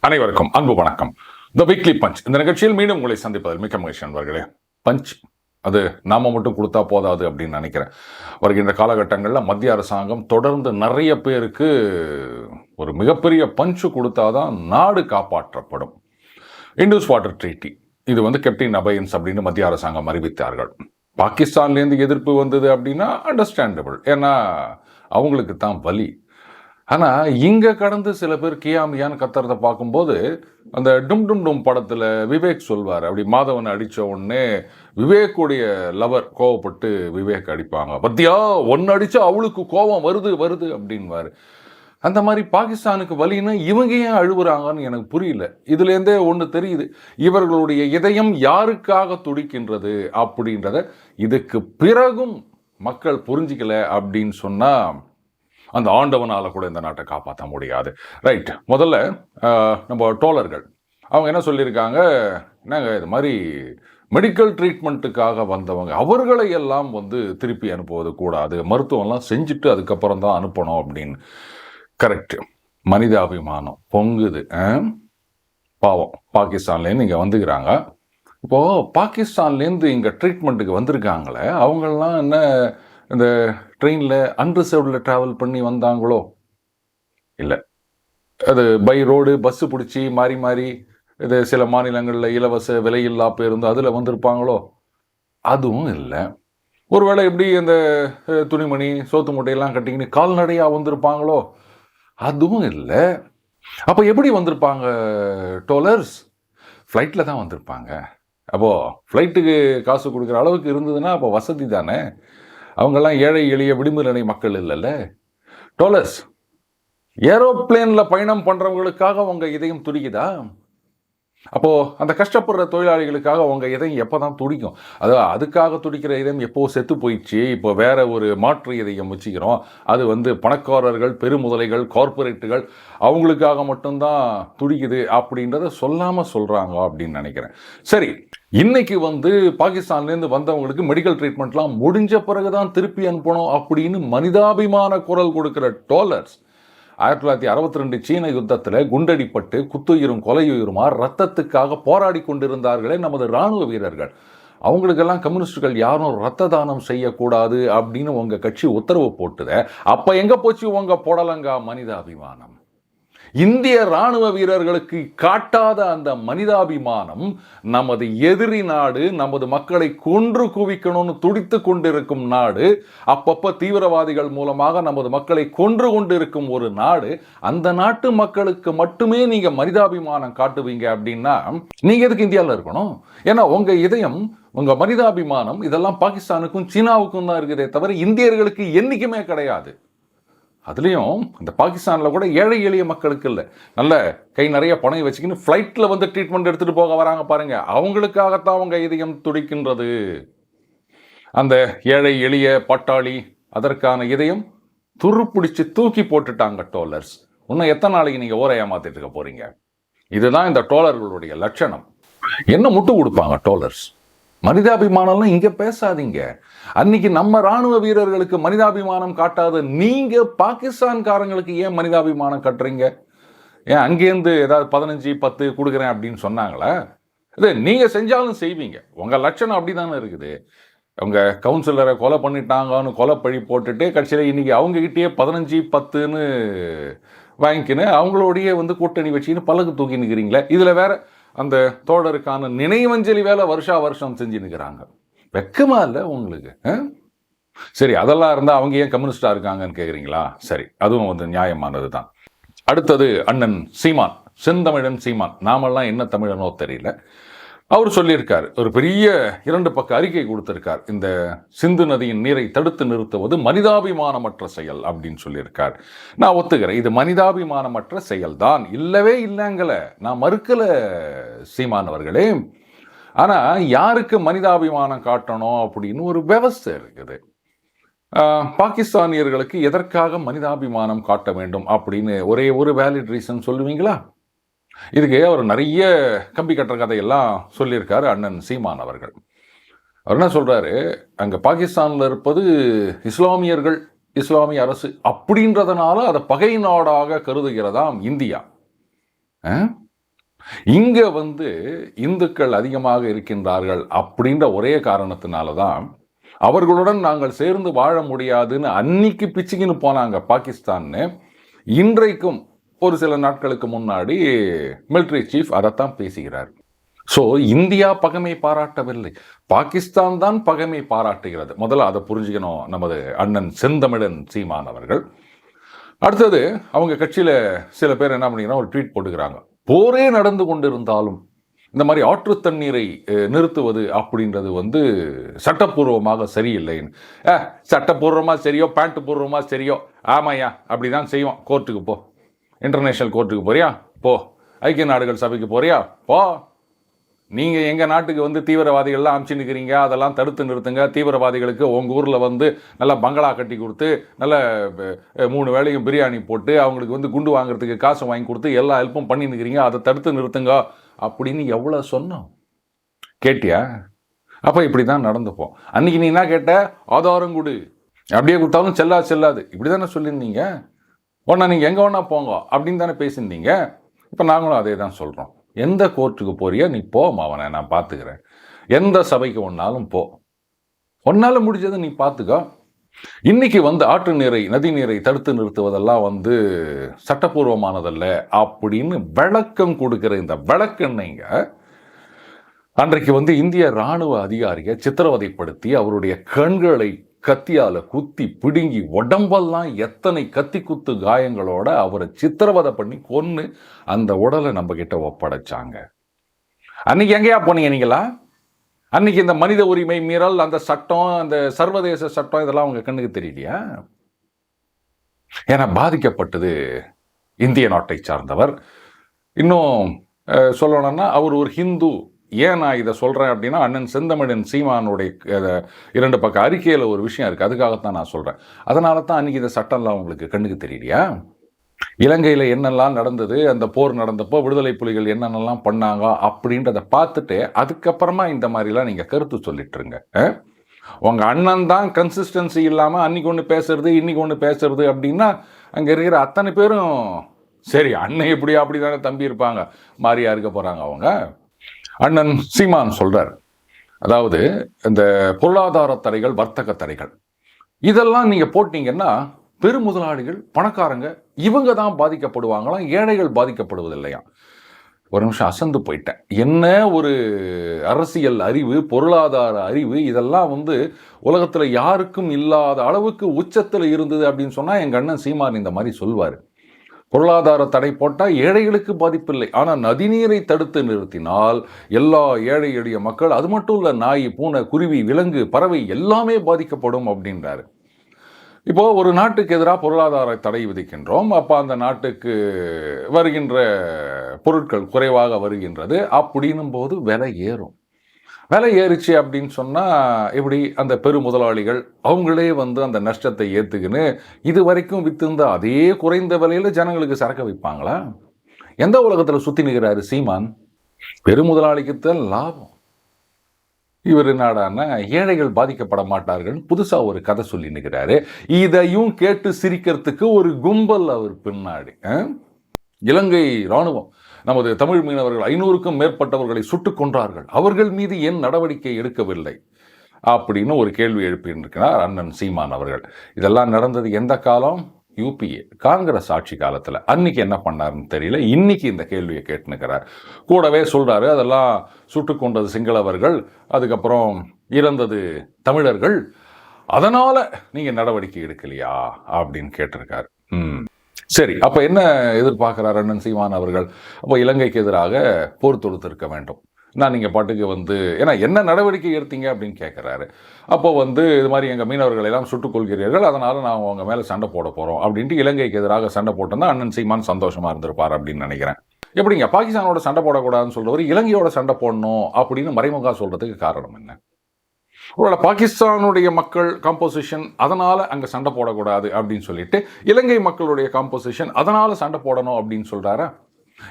அனைவருக்கும் அன்பு வணக்கம். த வீக்லி பஞ்ச் இந்த நிகழ்ச்சியில் மீண்டும் உங்களை சந்திப்பதில் மிக்க மகிழ்ச்சி நண்பர்களே. பஞ்ச் அது நாம மட்டும் கொடுத்தா போதாது அப்படின்னு நினைக்கிறேன். வருகின்ற காலகட்டங்களில் மத்திய அரசாங்கம் தொடர்ந்து நிறைய பேருக்கு ஒரு மிகப்பெரிய பஞ்சு கொடுத்தாதான் நாடு காப்பாற்றப்படும். இண்டூஸ் வாட்டர் ட்ரீட்டி இது வந்து கெப்டின் அபயன்ஸ் அப்படின்னு மத்திய அரசாங்கம் அறிவித்தார்கள். பாகிஸ்தான்லேருந்து எதிர்ப்பு வந்தது அப்படின்னா அண்டர்ஸ்டாண்டபிள் ஏன்னா அவங்களுக்கு தான் வலி. ஆனால் இங்கே கடந்து சில பேர் கியாமியான்னு கத்துறத பார்க்கும்போது அந்த டும் டும் டும் படத்தில் விவேக் சொல்வார். அப்படி மாதவனை அடித்த உடனே விவேக்குடைய லவர் கோவப்பட்டு விவேக் அடிப்பாங்க. பத்தியா ஒன்று அடித்தா அவளுக்கு கோபம் வருது வருது அப்படின்வார். அந்த மாதிரி பாகிஸ்தானுக்கு வலின்னா இவங்க ஏன் அழுவுறாங்கன்னு எனக்கு புரியல. இதுலேருந்தே ஒன்று தெரியுது. இவர்களுடைய இதயம் யாருக்காக துடிக்கின்றது அப்படின்றத இதுக்கு பிறகும் மக்கள் புரிஞ்சிக்கல அப்படின்னு சொன்னால் அந்த ஆண்டவனால் கூட இந்த நாட்டை காப்பாற்ற முடியாது. ரைட் முதல்ல நம்ம டோலர்கள் அவங்க என்ன சொல்லியிருக்காங்க? நாங்கள் இது மாதிரி மெடிக்கல் ட்ரீட்மெண்ட்டுக்காக வந்தவங்க அவர்களை எல்லாம் வந்து திருப்பி அனுப்புவது கூடாது. மருத்துவம்லாம் செஞ்சுட்டு அதுக்கப்புறம் தான் அனுப்பணும் அப்படின்னு. கரெக்ட் மனிதாபிமானம் பொங்குது பாவம். பாகிஸ்தான்லேருந்து இங்கே வந்துக்கிறாங்க. இப்போது பாகிஸ்தான்லேருந்து இங்கே ட்ரீட்மெண்ட்டுக்கு வந்திருக்காங்களே அவங்கெல்லாம் என்ன இந்த ட்ரெயினில் அன்ரிசர்வ்டில் ட்ராவல் பண்ணி வந்தாங்களோ? இல்லை. அது பை ரோடு பஸ்ஸு பிடிச்சி மாறி மாறி இது சில மாநிலங்களில் இலவச விலையில்லா பேருந்து அதில் வந்திருப்பாங்களோ? அதுவும் இல்லை. ஒருவேளை எப்படி அந்த துணிமணி சோத்து மூட்டையெல்லாம் கட்டிக்கின்னு கால்நடையாக வந்திருப்பாங்களோ? அதுவும் இல்லை. அப்போ எப்படி வந்திருப்பாங்க டோலர்ஸ் ஃப்ளைட்டில் தான் வந்திருப்பாங்க. அப்போது ஃப்ளைட்டுக்கு காசு கொடுக்குற அளவுக்கு இருந்ததுன்னா அப்போ வசதி தானே? அவங்கெல்லாம் ஏழை எளிய விடுமுறை மக்கள் இல்லைல்ல? டோலஸ் ஏரோப்ளேனில் பயணம் பண்ணுறவங்களுக்காக உங்கள் இதயம் துடிக்குதா? அப்போது அந்த கஷ்டப்படுற தொழிலாளிகளுக்காக அவங்க இதயம் எப்போ தான் துடிக்கும்? அதாவது அதுக்காக துடிக்கிற இதயம் எப்போ செத்து போயிடுச்சு? இப்போ வேற ஒரு மாற்று இதயம் வச்சுக்கிறோம். அது வந்து பணக்காரர்கள் பெருமுதலைகள் கார்ப்பரேட்டுகள் அவங்களுக்காக மட்டும்தான் துடிக்குது அப்படின்றத சொல்லாமல் சொல்கிறாங்க அப்படின்னு நினைக்கிறேன். சரி இன்னைக்கு வந்து பாகிஸ்தான்லேருந்து வந்தவங்களுக்கு மெடிக்கல் ட்ரீட்மெண்ட்லாம் முடிஞ்ச பிறகு தான் திருப்பி அனுப்பணும் அப்படின்னு மனிதாபிமான குரல் கொடுக்குற டோலர்ஸ் ஆயிரத்தி தொள்ளாயிரத்தி அறுபத்தி ரெண்டு சீன யுத்தத்தில் குண்டடிப்பட்டு குத்துயிரும் கொலையுயிருமா ரத்தத்துக்காக போராடி கொண்டிருந்தார்களே நமது ராணுவ வீரர்கள். அவங்களுக்கெல்லாம் கம்யூனிஸ்டுகள் யாரும் ரத்த தானம் செய்யக்கூடாது அப்படின்னு உங்கள் கட்சி உத்தரவு போட்டுத. அப்போ எங்கே போச்சு உங்கள் புடலங்கா மனிதாபிமானம்? இந்திய ராணுவ வீரர்களுக்கு காட்டாத அந்த மனிதாபிமானம் நமது எதிரி நாடு நமது மக்களை கொன்று குவிக்கணும்னு துடித்து கொண்டிருக்கும் நாடு அப்பப்ப தீவிரவாதிகள் மூலமாக நமது மக்களை கொன்று கொண்டிருக்கும் ஒரு நாடு அந்த நாட்டு மக்களுக்கு மட்டுமே நீங்க மனிதாபிமானம் காட்டுவீங்க அப்படின்னா நீங்க எதுக்கு இந்தியாவில் இருக்கணும்? ஏன்னா உங்க இதயம் உங்கள் மனிதாபிமானம் இதெல்லாம் பாகிஸ்தானுக்கும் சீனாவுக்கும் தான் இருக்குதே தவிர இந்தியர்களுக்கு என்றைக்குமே கிடையாது. அதுலேயும் இந்த பாகிஸ்தானில் கூட ஏழை எளிய மக்களுக்கு இல்லை. நல்ல கை நிறைய பணம் வச்சுக்கின்னு ஃப்ளைட்டில் வந்து ட்ரீட்மெண்ட் எடுத்துகிட்டு போக வராங்க பாருங்கள் அவங்களுக்காகத்தான் அவங்க இதயம் துடிக்கின்றது. அந்த ஏழை எளிய பட்டாளி அதற்கான இதயம் துருப்பிடிச்சு தூக்கி போட்டுட்டாங்க டோலர்ஸ் இன்னும் எத்தனை நாளைக்கு நீங்கள் ஓர ஏமாத்திட்டு இருக்க போகிறீங்க இதுதான் இந்த டோலர்களுடைய லட்சணம். என்ன முட்டு கொடுப்பாங்க டோலர்ஸ் மனிதாபிமானம்லாம் இங்கே பேசாதீங்க. அன்னைக்கு நம்ம ராணுவ வீரர்களுக்கு மனிதாபிமானம் காட்டாத நீங்க பாகிஸ்தான்காரங்களுக்கு ஏன் மனிதாபிமானம் கட்டுறீங்க? ஏன் அங்கேருந்து ஏதாவது பதினஞ்சு பத்து கொடுக்குறேன் அப்படின்னு சொன்னாங்களா? இது நீங்கள் செஞ்சாலும் செய்வீங்க. உங்கள் லட்சணம் அப்படிதானே இருக்குது. அவங்க கவுன்சிலரை கொலை பண்ணிட்டாங்கன்னு கொலை பழி போட்டுட்டு கடைசியில் இன்றைக்கி அவங்க கிட்டேயே பதினஞ்சு பத்துன்னு வாங்கிக்கின்னு அவங்களோடையே வந்து கூட்டணி வச்சுக்கின்னு பழகு தூக்கி நிற்கிறீங்களே இதில் வேறு அந்த தோழருக்கான நினைவஞ்சலி வேலை வருஷா வருஷம் செஞ்சு நிற்கிறாங்க வெக்கமா இல்லை உங்களுக்கு சரி அதெல்லாம் இருந்தால் அவங்க ஏன் கம்யூனிஸ்டாக இருக்காங்கன்னு கேட்குறீங்களா சரி அதுவும் வந்து நியாயமானது தான் அடுத்தது அண்ணன் சீமான் செந்தமிழன் சீமான். நாமெல்லாம் என்ன தமிழனோ தெரியல. அவர் சொல்லியிருக்கார் ஒரு பெரிய இரண்டு பக்க அறிக்கை கொடுத்திருக்கார். இந்த சிந்து நதியின் நீரை தடுத்து நிறுத்துவது மனிதாபிமானமற்ற செயல் அப்படின்னு சொல்லியிருக்கார். நான் ஒத்துக்கிறேன் இது மனிதாபிமானமற்ற செயல்தான். இல்லவே இல்லைங்கள நான் மறுக்கல சீமானவர்களே. ஆனால் யாருக்கு மனிதாபிமானம் காட்டணும் அப்படின்னு ஒரு விவஸ்தை இருக்குது. பாகிஸ்தானியர்களுக்கு எதற்காக மனிதாபிமானம் காட்ட வேண்டும் அப்படின்னு ஒரே ஒரு வேலிட் ரீசன் சொல்லுவீங்களா? இதுக்கு அவர் நிறைய கம்பி கட்டுற கதையெல்லாம் சொல்லியிருக்காரு அண்ணன் சீமான் அவர்கள். அவர் என்ன சொல்கிறாரு அங்கே பாகிஸ்தானில் இருப்பது இஸ்லாமியர்கள் இஸ்லாமிய அரசு அப்படின்றதுனால அதை பகை நாடாக கருதுகிறதாம் இந்தியா? இங்கே வந்து இந்துக்கள் அதிகமாக இருக்கின்றார்கள் அப்படின்ற ஒரே காரணத்தினால தான் அவர்களுடன் நாங்கள் சேர்ந்து வாழ முடியாதுன்னு அன்னைக்கு பிச்சுக்கின்னு போனாங்க பாகிஸ்தான்னு. இன்றைக்கும் ஒரு சில நாட்களுக்கு முன்னாடி மிலிட்ரி சீஃப் அதைத்தான் பேசுகிறார். ஸோ இந்தியா பகைமை பாராட்டவில்லை. பாகிஸ்தான் தான் பகைமை பாராட்டுகிறது. முதல்ல அதை புரிஞ்சுக்கணும் நமது அண்ணன் செந்தமிழன் சீமான் அவர்கள். அடுத்தது அவங்க கட்சியில் சில பேர் என்ன பண்ணிக்கிறாங்க ஒரு ட்வீட் போட்டுக்கிறாங்க. போரே நடந்து கொண்டிருந்தாலும் இந்த மாதிரி ஆற்று தண்ணீரை நிறுத்துவது அப்படின்றது வந்து சட்டப்பூர்வமாக சரியில்லைன்னு ஏ சட்டப்பூர்வமாக சரியோ பேண்ட் பூர்வமாக சரியோ ஆமாயா அப்படி தான் செய்வோம் கோர்ட்டுக்கு போ. இன்டர்நேஷனல் கோர்ட்டுக்கு போறியா? போ. ஐக்கிய நாடுகள் சபைக்கு போறியா? போ. நீங்கள் எங்கள் நாட்டுக்கு வந்து தீவிரவாதிகள்லாம் அமுச்சு நிற்கிறீங்க அதெல்லாம் தடுத்து நிறுத்துங்க. தீவிரவாதிகளுக்கு உங்கள் ஊரில் வந்து நல்லா பங்களா கட்டி கொடுத்து நல்ல மூணு வேளையும் பிரியாணி போட்டு அவங்களுக்கு வந்து குண்டு வாங்குறதுக்கு காசு வாங்கி கொடுத்து எல்லா ஹெல்ப்பும் பண்ணி நிற்கிறீங்க அதை தடுத்து நிறுத்துங்க அப்படின்னு எவ்வளோ சொன்னோம். கேட்டியா? அப்போ இப்படி தான் நடந்துப்போம். அன்றைக்கி நீ என்ன கேட்ட? ஆதாரம் கொடு அப்படியே கொடுத்தாலும் செல்லாது செல்லாது. இப்படி தானே சொல்லியிருந்தீங்க? ஒன்றா நீங்கள் எங்கே வேணால் போங்க அப்படின்னு தானே பேசியிருந்தீங்க? இப்போ நாங்களும் அதே தான் சொல்கிறோம் எந்த கோர்ட்டுக்கு போறியோ நீ போமா அவனை நான் பார்த்துக்கிறேன் எந்த சபைக்கு ஒன்னாலும் போ. ஒன்னால் முடிஞ்சதை நீ பார்த்துக்கோ இன்னைக்கு வந்து ஆற்று நீரை நதி நீரை தடுத்து நிறுத்துவதெல்லாம் வந்து சட்டப்பூர்வமானதல்ல அப்படின்னு விளக்கம் கொடுக்கிற இந்த விளக்கெண்ணைங்க அன்றைக்கு வந்து இந்திய ராணுவ அதிகாரியை சித்திரவதைப்படுத்தி அவருடைய கண்களை கத்தியால் குத்தி பிடுங்கி உடம்பெல்லாம் எத்தனை கத்தி குத்து காயங்களோட அவரை சித்திரவதை பண்ணி கொன்று அந்த உடலை நம்ம கிட்ட ஒப்படைச்சாங்க. அன்னைக்கு எங்கேயா போனீங்க நீங்களா? அன்னைக்கு இந்த மனித உரிமை மீறல் அந்த சட்டம் அந்த சர்வதேச சட்டம் இதெல்லாம் உங்க கண்ணுக்கு தெரியலையா? ஏன்னா பாதிக்கப்பட்டது இந்திய நாட்டை சார்ந்தவர். இன்னும் சொல்லணும்னா அவர் ஒரு ஹிந்து. ஏன் நான் இதை சொல்கிறேன் அப்படின்னா அண்ணன் செந்தமிழன் சீமானுடைய இரண்டு பக்க அறிக்கையில் ஒரு விஷயம் இருக்குது அதுக்காகத்தான் நான் சொல்கிறேன் அதனால தான் அன்றைக்கி இந்த சட்டம்லாம் உங்களுக்கு கண்ணுக்கு தெரியலையா இலங்கையில் என்னெல்லாம் நடந்தது அந்த போர் நடந்தப்போ விடுதலை புலிகள் என்னென்னலாம் பண்ணாங்க அப்படின்றத பார்த்துட்டு அதுக்கப்புறமா இந்த மாதிரிலாம் நீங்கள் கருத்து சொல்லிட்டுருங்க. உங்கள் அண்ணன் தான் கன்சிஸ்டன்சி இல்லாமல் அன்றைக்கி ஒன்று பேசுறது இன்றைக்கி ஒன்று பேசுறது அப்படின்னா அங்கே இருக்கிற அத்தனை பேரும் சரி அண்ணன் எப்படியா அப்படி தானே தம்பி இருப்பாங்க. மாறியா இருக்க போகிறாங்க அவங்க. அண்ணன் சீமான் சொல்றார். அதாவது இந்த பொருளாதார தடைகள் வர்த்தக தடைகள். இதெல்லாம் நீங்க போட்டீங்கன்னா பெருமுதலாளிகள் பணக்காரங்க இவங்க தான் பாதிக்கப்படுவாங்களாம் ஏழைகள் பாதிக்கப்படுவதில்லையா? ஒரு நிமிஷம் அசந்து போயிட்டேன். என்ன ஒரு அரசியல் அறிவு பொருளாதார அறிவு இதெல்லாம் வந்து உலகத்தில் யாருக்கும் இல்லாத அளவுக்கு உச்சத்தில் இருந்தது அப்படின்னு சொன்னால் எங்கள் அண்ணன் சீமான் இந்த மாதிரி சொல்வார். பொருளாதார தடை போட்டால் ஏழைகளுக்கு பாதிப்பில்லை. ஆனால் நதிநீரை தடுத்து நிறுத்தினால் எல்லா ஏழை எளிய மக்கள் அது மட்டும் இல்லை நாய் பூனை குருவி விலங்கு பறவை எல்லாமே பாதிக்கப்படும் அப்படின்றாரு. இப்போ ஒரு நாட்டுக்கு எதிராக பொருளாதார தடை விதிக்கின்றோம். அப்போ அந்த நாட்டுக்கு வருகின்ற பொருட்கள் குறைவாக வருகின்றது. அப்படின்னும் போது விலை ஏறும். விலை ஏறிச்சு அப்படின்னு சொன்னால் எப்படி அந்த பெரு முதலாளிகள் அவங்களே வந்து அந்த நஷ்டத்தை ஏற்றுக்குன்னு இது வரைக்கும் வித்திருந்த அதே குறைந்த விலையில் ஜனங்களுக்கு சரக்கு வைப்பாங்களா எந்த உலகத்தில் சுற்றி நிற்கிறாரு சீமான்? பெரு முதலாளிக்கு தான் லாபம். இவர் என்னடான்னா ஏழைகள் பாதிக்கப்பட மாட்டார்கள் புதுசாக ஒரு கதை சொல்லி நிற்கிறாரு இதையும் கேட்டு சிரிக்கிறதுக்கு ஒரு கும்பல் அவர் பின்னாடி இலங்கை ராணுவம் நமது தமிழ் மீனவர்கள் ஐநூறுக்கும் மேற்பட்டவர்களை சுட்டுக் கொன்றார்கள். அவர்கள் மீது ஏன் நடவடிக்கை எடுக்கவில்லை? அப்படின்னு ஒரு கேள்வி எழுப்பியிருக்கிறார் அண்ணன் சீமான் அவர்கள். இதெல்லாம் நடந்தது எந்த காலம்? யூபிஏ. காங்கிரஸ் ஆட்சி காலத்தில். அன்னைக்கு என்ன பண்ணாருன்னு தெரியல. இன்னைக்கு இந்த கேள்வியை கேட்டுனுக்கிறார் கூடவே சொல்கிறாரு அதெல்லாம் சுட்டுக்கொண்டது சிங்களவர்கள் அதுக்கப்புறம் இறந்தது தமிழர்கள். அதனால் நீங்கள் நடவடிக்கை எடுக்கலையா? அப்படின்னு கேட்டிருக்காரு. ம். சரி அப்போ என்ன எதிர்பார்க்கிறார் அண்ணன் சீமான் அவர்கள்? அப்போ இலங்கைக்கு எதிராக போர் தொடுத்திருக்க வேண்டும். நான் நீங்கள் பாட்டுக்கு வந்து ஏன்னா என்ன நடவடிக்கை எடுத்தீங்க அப்படின்னு கேட்குறாரு அப்போ வந்து இது மாதிரி எங்கள் மீனவர்களை எல்லாம் சுட்டுக் கொள்கிறீர்கள் அதனால் நான் உங்கள் மேலே சண்டை போட போகிறோம் அப்படின்ட்டு இலங்கைக்கு எதிராக சண்டை போட்டோம்னா அண்ணன் சீமான் சந்தோஷமாக இருந்திருப்பார் அப்படின்னு நினைக்கிறேன். எப்படிங்க? பாகிஸ்தானோட சண்டை போடக்கூடாதுன்னு சொல்கிறவர் இலங்கையோட சண்டை போடணும் அப்படின்னு மறைமுகா சொல்கிறதுக்கு காரணம் என்ன? ஒருவேளை பாகிஸ்தானுடைய மக்கள் காம்போசிஷன் அதனால் அங்கே சண்டை போடக்கூடாது அப்படின்னு சொல்லிட்டு இலங்கை மக்களுடைய காம்போசிஷன் அதனால் சண்டை போடணும் அப்படின்னு சொல்கிறாரா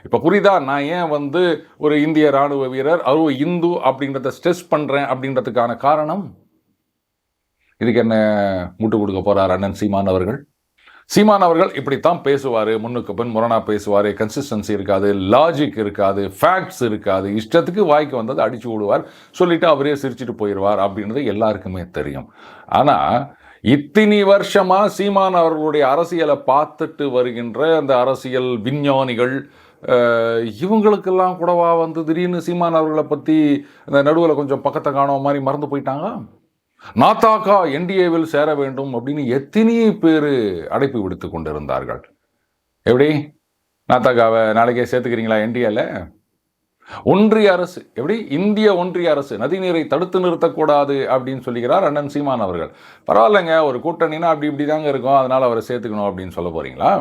இப்போ புரியுதா? நான் ஏன் வந்து ஒரு இந்திய ராணுவ வீரர் அவர் இந்து அப்படின்றத ஸ்ட்ரெஸ் பண்ணுறேன் அப்படின்றதுக்கான காரணம்? இதுக்கு என்ன முட்டு கொடுக்க போறார் அண்ணன் சீமான் அவர்கள்? சீமான் அவர்கள் இப்படித்தான் பேசுவார் முன்னுக்கு பின் முரணாக பேசுவார் கன்சிஸ்டன்சி இருக்காது லாஜிக் இருக்காது ஃபேக்ட்ஸ் இருக்காது. இஷ்டத்துக்கு வாய்க்கு வந்தது அடிச்சு விடுவார். சொல்லிவிட்டு அவரே சிரிச்சுட்டு போயிடுவார் அப்படின்றது எல்லாருக்குமே தெரியும். ஆனால் இத்தினி வருஷமாக சீமான் அவர்களுடைய அரசியலை பார்த்துட்டு வருகின்ற அந்த அரசியல் விஞ்ஞானிகள் இவங்களுக்கெல்லாம் கூடவா வந்து திடீர்னு சீமான் அவர்களை பற்றி அந்த நடுவில் கொஞ்சம் பக்கத்தை காணோம் மாதிரி மறந்து போயிட்டாங்க நாத்தாக்கா என்டிஏவில் சேர வேண்டும் அப்படின்னு எத்தனை பேர் அடைப்பு விடுத்து கொண்டிருந்தார்கள்? எப்படி? நாத்தாக்காவை நாளைக்கே சேர்த்துக்கிறீங்களா என்டிஏல ஒன்றிய அரசு எப்படி? இந்திய ஒன்றிய அரசு நதிநீரை தடுத்து நிறுத்தக்கூடாது அப்படின்னு சொல்லுகிறார் அண்ணன் சீமான் அவர்கள். பரவாயில்லைங்க ஒரு கூட்டணினா அப்படி இப்படி தாங்க இருக்கும் அதனால் அவரை சேர்த்துக்கணும் அப்படின்னு சொல்ல போகிறீங்களா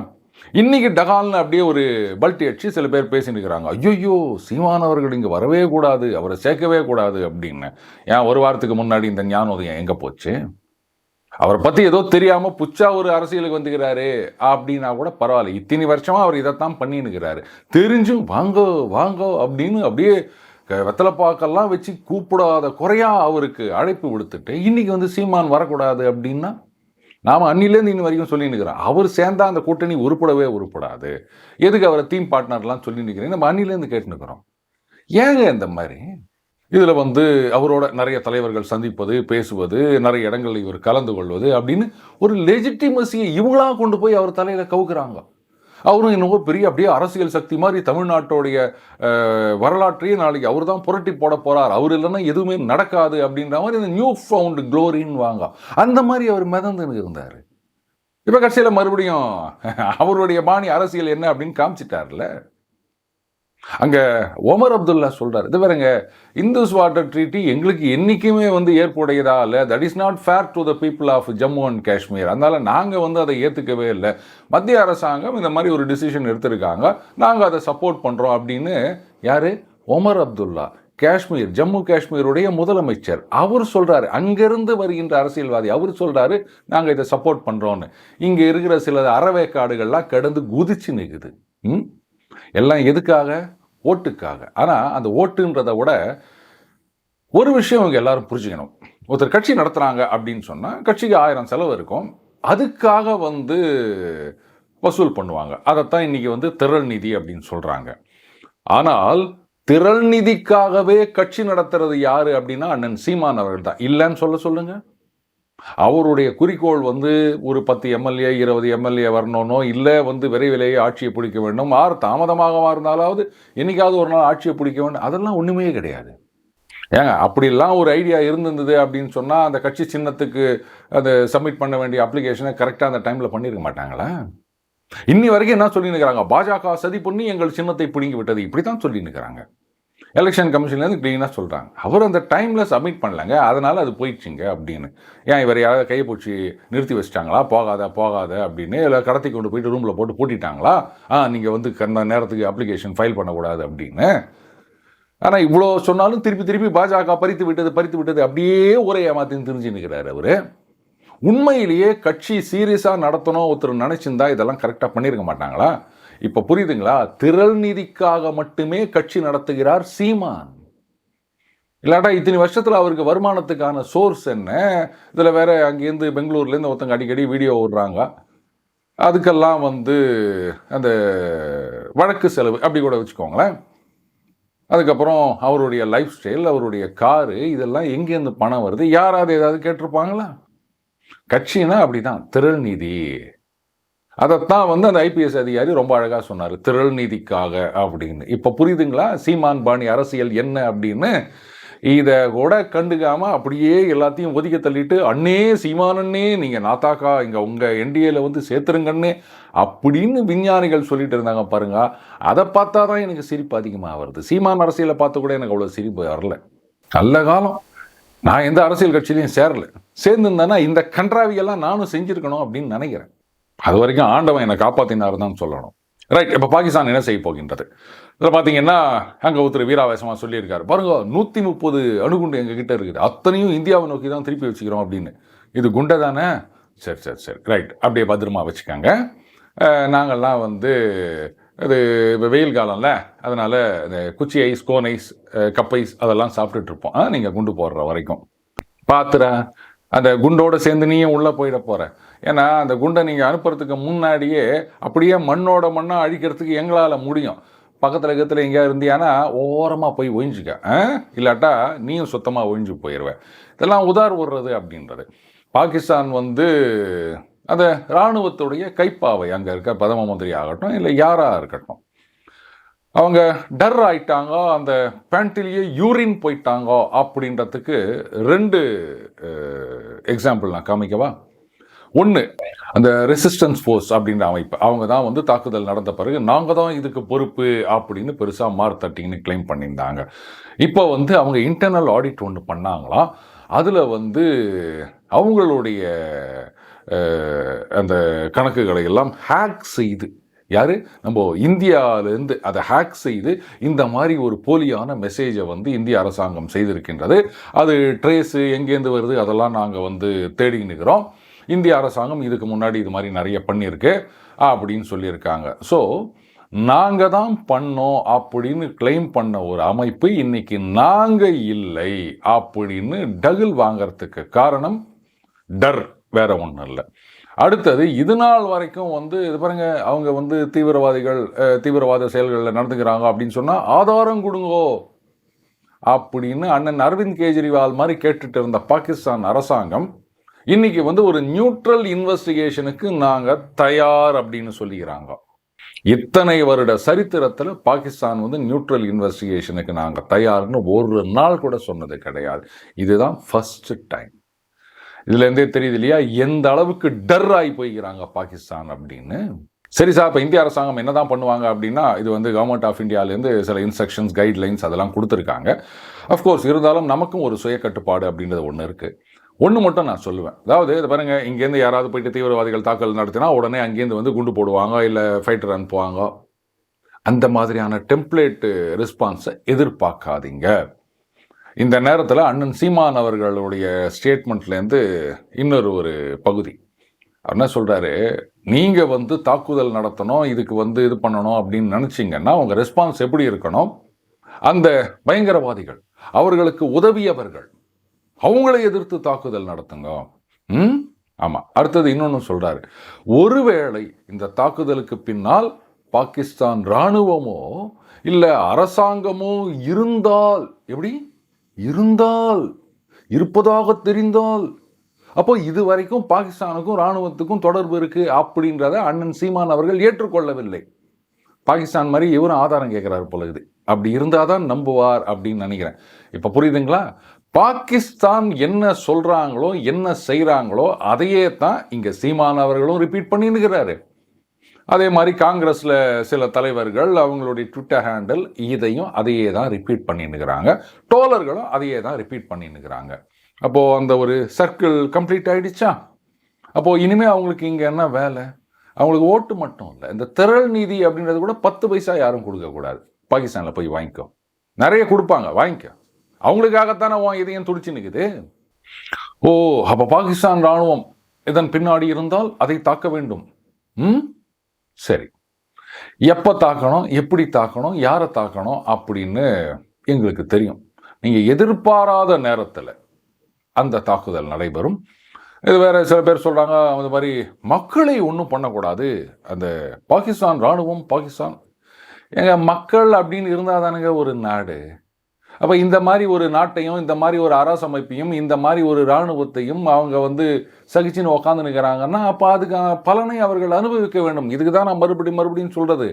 இன்னைக்கு டகால்னு அப்படியே ஒரு பல்ட்டி அடிச்சு சில பேர் பேசிட்டு இருக்கிறாங்க. ஐயோ சீமான் அவர்கள் இங்கே வரவே கூடாது அவரை சேர்க்கவே கூடாது அப்படின்னு. ஏன் ஒரு வாரத்துக்கு முன்னாடி இந்த ஞானோதயம் எங்கே போச்சு? அவரை பற்றி ஏதோ தெரியாமல் புச்சா ஒரு அரசியலுக்கு வந்துக்கிறாரு அப்படின்னா கூட பரவாயில்ல. இத்தனை வருஷமாக அவர் இதைத்தான் பண்ணின்னுக்கிறாரு. தெரிஞ்சும் வாங்கோ வாங்கோ அப்படின்னு அப்படியே வெத்தலைப்பாக்கெல்லாம் வச்சு கூப்பிடாத குறையா அவருக்கு அழைப்பு விடுத்துட்டு இன்னைக்கு வந்து சீமான் வரக்கூடாது அப்படின்னா நாம் அன்னிலேருந்து இன்னும் வரைக்கும் சொல்லி நிற்கிறோம் அவர் சேர்ந்தா அந்த கூட்டணி உருப்படவே உருப்படாது. எதுக்கு அவரை தீம் பார்ட்னர்லாம் சொல்லி நிற்கிறேன் நம்ம அன்னிலேருந்து கேட்டுனுக்குறோம் ஏங்க இந்த மாதிரி? இதில் வந்து அவரோட நிறைய தலைவர்கள் சந்திப்பது பேசுவது நிறைய இடங்களில் இவர் கலந்து கொள்வது அப்படின்னு ஒரு லெஜிட்டிமசியை இவங்களாக கொண்டு போய் அவர் தலையில் கவுக்குறாங்க. அவரும் என்னவோ பெரிய அப்படியே அரசியல் சக்தி மாதிரி தமிழ்நாட்டோடைய வரலாற்றையே நாளைக்கு அவர் தான் புரட்டி போட போகிறார் அவர் இல்லைன்னா எதுவுமே நடக்காது அப்படின்ற மாதிரி இந்த நியூ ஃபவுண்ட் க்ளோரின்னு வாங்க. அந்த மாதிரி அவர் மிதந்து இருந்தார். இப்போ கடைசியில் மறுபடியும் அவருடைய பாணி அரசியல் என்ன அப்படின்னு காமிச்சிட்டார்ல? அங்கே ஒமர் அப்துல்லா சொல்கிறார் இது பாருங்க இந்துஸ் வாட்டர் ட்ரீட்டி எங்களுக்கு என்னைக்குமே வந்து ஏற்புடையதா இல்லை that is not fair to the people of Jammu and Kashmir அதனால் நாங்கள் வந்து அதை ஏற்றுக்கவே இல்லை. மத்திய அரசாங்கம் இந்த மாதிரி ஒரு டிசிஷன் எடுத்திருக்காங்க. நாங்கள் அதை சப்போர்ட் பண்ணுறோம் அப்படின்னு யார்? ஒமர் அப்துல்லா. காஷ்மீர் ஜம்மு காஷ்மீருடைய முதலமைச்சர். அவர் சொல்கிறாரு அங்கேருந்து வருகின்ற அரசியல்வாதி அவர் சொல்கிறாரு நாங்கள் இதை சப்போர்ட் பண்ணுறோன்னு இங்கே இருக்கிற சில அறவேக்காடுகள்லாம் கடந்து குதிச்சு நிற்குது ம்? எல்லாம் எதுக்காக? ஓட்டுக்காக. ஆனால் அந்த ஓட்டுன்றதை விட ஒரு விஷயம் இவங்க எல்லாரும் புரிஞ்சுக்கணும். ஒருத்தர் கட்சி நடத்துகிறாங்க அப்படின்னு சொன்னால் கட்சிக்கு ஆயிரம் செலவு இருக்கும். அதுக்காக வந்து வசூல் பண்ணுவாங்க. அதைத்தான் இன்றைக்கி வந்து திரள் நிதி அப்படின்னு சொல்கிறாங்க ஆனால் திரள் நிதிக்காகவே கட்சி நடத்துறது யார் அப்படின்னா அண்ணன் சீமான் அவர்கள் தான். இல்லைன்னு சொல்ல சொல்லுங்கள் அவருடைய குறிக்கோள் வந்து ஒரு பத்து எம்எல்ஏ இருபது எம்எல்ஏ வரணும்னோ இல்லை வந்து விரைவிலேயே ஆட்சியை பிடிக்க வேண்டும். ஆறு தாமதமாக இருந்தாலாவது என்றைக்காவது ஒரு நாள் ஆட்சியை பிடிக்க வேண்டும். அதெல்லாம் ஒன்றுமே கிடையாது. ஏங்க அப்படிலாம் ஒரு ஐடியா இருந்திருந்தது அப்படின்னு சொன்னால் அந்த கட்சி சின்னத்துக்கு அதை சப்மிட் பண்ண வேண்டிய அப்ளிகேஷனை கரெக்டாக அந்த டைமில் பண்ணியிருக்க மாட்டாங்களா? இன்னி வரைக்கும் என்ன சொல்லின்னு இருக்கிறாங்க? பாஜக சதி பண்ணி எங்கள் சின்னத்தை பிடுங்கி விட்டது. இப்படி தான் சொல்லின்னு இருக்கிறாங்க. எலெக்ஷன் கமிஷன்லேருந்து க்ளீனாக சொல்கிறாங்க அவர் அந்த டைமில் சப்மிட் பண்ணலங்க. அதனால் அது போயிடுச்சுங்க அப்படின்னு. ஏன் இவர் யாராவது கையை நிறுத்தி வச்சிட்டாங்களா? போகாத போகாத அப்படின்னு. இல்லை கடத்தி கொண்டு போயிட்டு ரூமில் போட்டு பூட்டிட்டாங்களா? ஆ நீங்கள் வந்து அந்த நேரத்துக்கு அப்ளிகேஷன் ஃபைல் பண்ணக்கூடாது அப்படின்னு. ஆனால் இவ்வளோ சொன்னாலும் திருப்பி திருப்பி பாஜக பறித்து விட்டது பறித்து விட்டது அப்படியே ஒரே ஏமாத்தின்னு தெரிஞ்சு நிற்கிறார் அவர். உண்மையிலேயே கட்சி சீரியஸாக நடத்தணும் ஒருத்தர் நினச்சிருந்தா இதெல்லாம் கரெக்டாக பண்ணியிருக்க மாட்டாங்களா? இப்போ புரியுதுங்களா? திரள் நிதிக்காக மட்டுமே கட்சி நடத்துகிறார் சீமான். இல்லாட்டா இத்தனை வருஷத்தில் அவருக்கு வருமானத்துக்கான சோர்ஸ் என்ன? இதில் வேற அங்கேருந்து பெங்களூர்லேருந்து ஒருத்தங்க அடிக்கடி வீடியோ விடுறாங்க அதுக்கெல்லாம் வந்து அந்த வழக்கு செலவு அப்படி கூட வச்சுக்கோங்களேன். அதுக்கப்புறம் அவருடைய லைஃப் ஸ்டைல் அவருடைய காரு இதெல்லாம் எங்கேருந்து பணம் வருது? யாராவது ஏதாவது கேட்டிருப்பாங்களா? கட்சினா அப்படிதான் திரள் நிதி. அதைத்தான் வந்து அந்த ஐபிஎஸ் அதிகாரி ரொம்ப அழகாக சொன்னார். திரள் நீதிக்காக அப்படின்னு. இப்போ புரியுதுங்களா? சீமான் பாணி அரசியல் என்ன அப்படின்னு? இதை கூட கண்டுக்காமல் அப்படியே எல்லாத்தையும் ஒதுக்க தள்ளிட்டு அண்ணே சீமானண்ணே நீங்கள் நாத்தாக்கா இங்கே உங்கள் என்டிஏல வந்து சேர்த்துருங்கண்ணே அப்படின்னு விஞ்ஞானிகள் சொல்லிட்டு இருந்தாங்க பாருங்க. அதை பார்த்தா தான் எனக்கு சிரிப்பு அதிகமாக வருது. சீமான் அரசியலை பார்த்து கூட எனக்கு அவ்வளோ சிரிப்பு வரல. நல்ல காலம். நான் எந்த அரசியல் கட்சியிலையும் சேரல. சேர்ந்துருந்தேன்னா இந்த கன்றாவியெல்லாம் நானும் செஞ்சுருக்கணும் அப்படின்னு நினைக்கிறேன். அது வரைக்கும் ஆண்டவன் என்னை காப்பாற்றினார் தான் சொல்லணும். ரைட் இப்போ பாகிஸ்தான் என்ன செய்ய போகின்றது? இதில் பார்த்தீங்கன்னா அங்கே ஒருத்தர் வீராவேசமாக சொல்லியிருக்காரு. பாருங்க நூற்றி முப்பது அணுகுண்டு எங்கக்கிட்ட இருக்குது. அத்தனையும் இந்தியாவை நோக்கி தான் திருப்பி வச்சுக்கிறோம் அப்படின்னு. இது குண்டை தானே? சரி சரி சரி. ரைட் அப்படியே பத்திரமா வச்சுக்கோங்க. நாங்கள்லாம் வந்து இது இப்போ வெயில் காலம்ல அதனால் இந்த குச்சி ice cone ice cup ice அதெல்லாம் சாப்பிட்டுட்டு இருப்போம். நீங்கள் குண்டு போடுற வரைக்கும். பார்த்துற அந்த குண்டோட சேர்ந்து நீயும் உள்ளே போயிட போகிற ஏன்னா அந்த குண்டை நீங்கள் அனுப்புறதுக்கு முன்னாடியே அப்படியே மண்ணோட மண்ணாக அழிக்கிறதுக்கு எங்களால் முடியும். பக்கத்தில் கத்தில் எங்கேயா இருந்தியானா ஓரமாக போய் ஒழிஞ்சிக்க. ஆ? இல்லாட்டா நீயும் சுத்தமாக ஒழிஞ்சு போயிடுவேன் இதெல்லாம் உதார் விடுறது அப்படின்றது. பாகிஸ்தான் வந்து அந்த இராணுவத்துடைய கைப்பாவை அங்கே இருக்க பிரதம மந்திரி ஆகட்டும் இல்லை யாராக இருக்கட்டும். அவங்க டர் ஆயிட்டாங்க அந்த பேண்ட்டிலேயே யூரின் போயிட்டாங்க அப்படின்றதுக்கு ரெண்டு எக்ஸாம்பிள் நான் காமிக்கவா? ஒன்று அந்த ரெசிஸ்டன்ஸ் ஃபோர்ஸ் அப்படின்ற அமைப்பு. அவங்க தான் வந்து தாக்குதல் நடந்த பிறகு நாங்கள் தான் இதுக்கு பொறுப்பு அப்படின்னு பெருசாக மார் தட்டின்னு கிளைம் பண்ணியிருந்தாங்க. இப்போ வந்து அவங்க இன்டர்னல் ஆடிட் ஒன்று பண்ணாங்களாம் அதில் வந்து அவங்களுடைய அந்த கணக்குகளை எல்லாம் ஹேக் செய்து யார்? நம்ம இந்தியாவிலேருந்து அதை ஹேக் செய்து இந்த மாதிரி ஒரு போலியான மெசேஜை வந்து இந்திய அரசாங்கம் செய்திருக்கின்றது. அது ட்ரேஸு எங்கேருந்து வருது? அதெல்லாம் நாங்கள் வந்து தேடின்னு இருக்கிறோம். இந்திய அரசாங்கம் இதுக்கு முன்னாடி இது மாதிரி நிறைய பண்ணியிருக்கு அப்படின்னு சொல்லியிருக்காங்க. ஸோ நாங்கள் தான் பண்ணோம் அப்படின்னு கிளைம் பண்ண ஒரு அமைப்பு இன்னைக்கு நாங்கள் இல்லை அப்படின்னு டகுல் வாங்கறதுக்கு காரணம் டர் வேற ஒன்றும் இல்லை. அடுத்தது இது நாள் வரைக்கும் வந்து இது பாருங்க அவங்க வந்து தீவிரவாதிகள் தீவிரவாத செயல்களில் நடந்துக்கிறாங்க அப்படின்னு சொன்னால் ஆதாரம் கொடுங்கோ அப்படின்னு அண்ணன் அரவிந்த் கெஜ்ரிவால் மாதிரி கேட்டுட்டு இருந்த பாகிஸ்தான் அரசாங்கம் இன்னைக்கு வந்து ஒரு நியூட்ரல் இன்வெஸ்டிகேஷனுக்கு நாங்கள் தயார் அப்படின்னு சொல்லிக்கிறாங்க. இத்தனை வருட சரித்திரத்தில் பாகிஸ்தான் வந்து நியூட்ரல் இன்வெஸ்டிகேஷனுக்கு நாங்கள் தயார்னு ஒரு நாள் கூட சொன்னது கிடையாது. இதுதான் ஃபஸ்ட்டு டைம் இதுலேருந்தே தெரியுது இல்லையா? எந்த அளவுக்கு டர் ஆகி போய்க்கிறாங்க பாகிஸ்தான் அப்படின்னு. சரி சார் இப்போ இந்திய அரசாங்கம் என்னதான் பண்ணுவாங்க அப்படின்னா இது வந்து கவர்மெண்ட் ஆஃப் இந்தியாவிலேருந்து சில இன்ஸ்ட்ரக்ஷன்ஸ் கைட்லைன்ஸ் அதெல்லாம் கொடுத்துருக்காங்க. அஃப்கோர்ஸ் இருந்தாலும் நமக்கும் ஒரு சுய கட்டுப்பாடு அப்படின்றது ஒன்று இருக்குது ஒன்று மட்டும் நான் சொல்லுவேன். அதாவது இது பாருங்கள் இங்கேருந்து யாராவது போயிட்டு தீவிரவாதிகள் தாக்கல் நடத்தினா உடனே அங்கேருந்து வந்து குண்டு போடுவாங்க இல்லை ஃபைட்டர் அனுப்புவாங்க அந்த மாதிரியான டெம்ப்ளேட்டு ரெஸ்பான்ஸை எதிர்பார்க்காதீங்க. இந்த நேரத்தில் அண்ணன் சீமான் அவர்களுடைய ஸ்டேட்மெண்ட்லேருந்து இன்னொரு ஒரு பகுதி. அவர் என்ன சொல்கிறாரு நீங்கள் வந்து தாக்குதல் நடத்தணும் இதுக்கு வந்து இது பண்ணணும் அப்படின்னு நினச்சிங்கன்னா உங்கள் ரெஸ்பான்ஸ் எப்படி இருக்கணும்? அந்த பயங்கரவாதிகள் அவர்களுக்கு உதவியவர்கள் அவங்களை எதிர்த்து தாக்குதல் நடத்துங்க. ம்? ஆமாம் அடுத்தது இன்னொன்று சொல்கிறாரு ஒருவேளை இந்த தாக்குதலுக்கு பின்னால் பாகிஸ்தான் இராணுவமோ இல்லை அரசாங்கமோ இருந்தால் எப்படி? இருந்தால் இருப்பதாக தெரிந்தால். அப்போ இது வரைக்கும் பாகிஸ்தானுக்கும் இராணுவத்துக்கும் தொடர்பு இருக்குது அப்படின்றத அண்ணன் சீமான் அவர்கள் ஏற்றுக்கொள்ளவில்லை. பாகிஸ்தான் மாதிரி இவரும் ஆதாரம் கேட்குறாரு போல இது அப்படி இருந்தால் தான் நம்புவார் அப்படின்னு நினைக்கிறேன். இப்போ புரியுதுங்களா? பாகிஸ்தான் என்ன சொல்கிறாங்களோ என்ன செய்கிறாங்களோ அதையே தான் இங்கே சீமான் அவர்களும் ரிப்பீட் பண்ணிருக்கிறாரு அதே மாதிரி காங்கிரஸில் சில தலைவர்கள் அவங்களுடைய ட்விட்டர் ஹேண்டில் இதையும் அதையே தான் ரிப்பீட் பண்ணின்னுக்கிறாங்க டோலர்களும் அதையே தான் ரிப்பீட் பண்ணின்னுக்கிறாங்க அப்போது அந்த ஒரு சர்க்கிள் கம்ப்ளீட் ஆகிடுச்சா அப்போது இனிமேல் அவங்களுக்கு இங்கே என்ன வேலை? அவங்களுக்கு ஓட்டு மட்டும் இல்லை இந்த திரள் நீதி அப்படின்றது கூட பத்து பைசா யாரும் கொடுக்கக்கூடாது. பாகிஸ்தானில் போய் வாங்கிக்கோ. நிறைய கொடுப்பாங்க வாங்கிக்கோ. அவங்களுக்காகத்தானே உன் இதயம் துடிச்சு நிற்குது ஓ அப்போ பாகிஸ்தான் ராணுவம் இதன் பின்னாடி இருந்தால் அதை தாக்க வேண்டும். ம்? சரி. எப்போ தாக்கணும்? எப்படி தாக்கணும்? யாரை தாக்கணும்? அப்படின்னு எங்களுக்கு தெரியும். நீங்கள் எதிர்பாராத நேரத்தில் அந்த தாக்குதல் நடைபெறும். இது வேறு சில பேர் சொல்கிறாங்க அந்த மாதிரி மக்களை ஒன்றும் பண்ணக்கூடாது. அந்த பாகிஸ்தான் இராணுவம் பாகிஸ்தான். எங்கள் மக்கள் அப்படின்னு இருந்தால் தானுங்க ஒரு நாடு. அப்போ இந்த மாதிரி ஒரு நாட்டையும் இந்த மாதிரி ஒரு அரசமைப்பையும் இந்த மாதிரி ஒரு இராணுவத்தையும் அவங்க வந்து சகிச்சுன்னு உக்காந்து நிற்கிறாங்கன்னா அப்போ அதுக்கான பலனை அவர்கள் அனுபவிக்க வேண்டும். இதுக்கு தான் நான் மறுபடியும் மறுபடியும் சொல்கிறது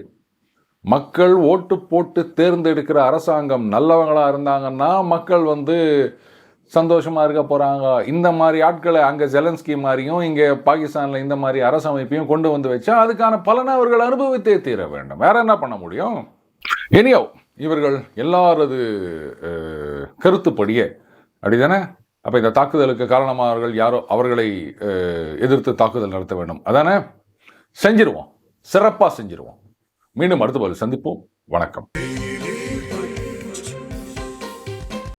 மக்கள் ஓட்டு போட்டு தேர்ந்தெடுக்கிற அரசாங்கம் நல்லவங்களாக இருந்தாங்கன்னா மக்கள் வந்து சந்தோஷமாக இருக்க போகிறாங்க இந்த மாதிரி ஆட்களை அங்கே ஜெலன்ஸ்கி மாதிரியும் இங்கே பாகிஸ்தானில் இந்த மாதிரி அரசமைப்பையும் கொண்டு வந்து வச்சா அதுக்கான பலனை அவர்கள் அனுபவித்தே தீர வேண்டும். வேற என்ன பண்ண முடியும்? எனியோ இவர்கள் எல்லாரது கருத்துப்படியே அப்படிதானே? அப்போ இந்த தாக்குதலுக்கு காரணமானவர்கள் யாரோ அவர்களை எதிர்த்து தாக்குதல் நடத்த வேண்டும். அதானே? செஞ்சிருவோம். சிறப்பாக செஞ்சிருவோம். மீண்டும் அடுத்த பதில் சந்திப்போம். வணக்கம்.